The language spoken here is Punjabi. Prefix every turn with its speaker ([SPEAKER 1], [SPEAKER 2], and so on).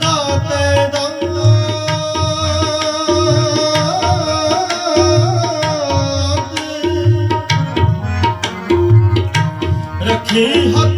[SPEAKER 1] ਦਾਤੇ ਰੱਖੀ ਹੱਥ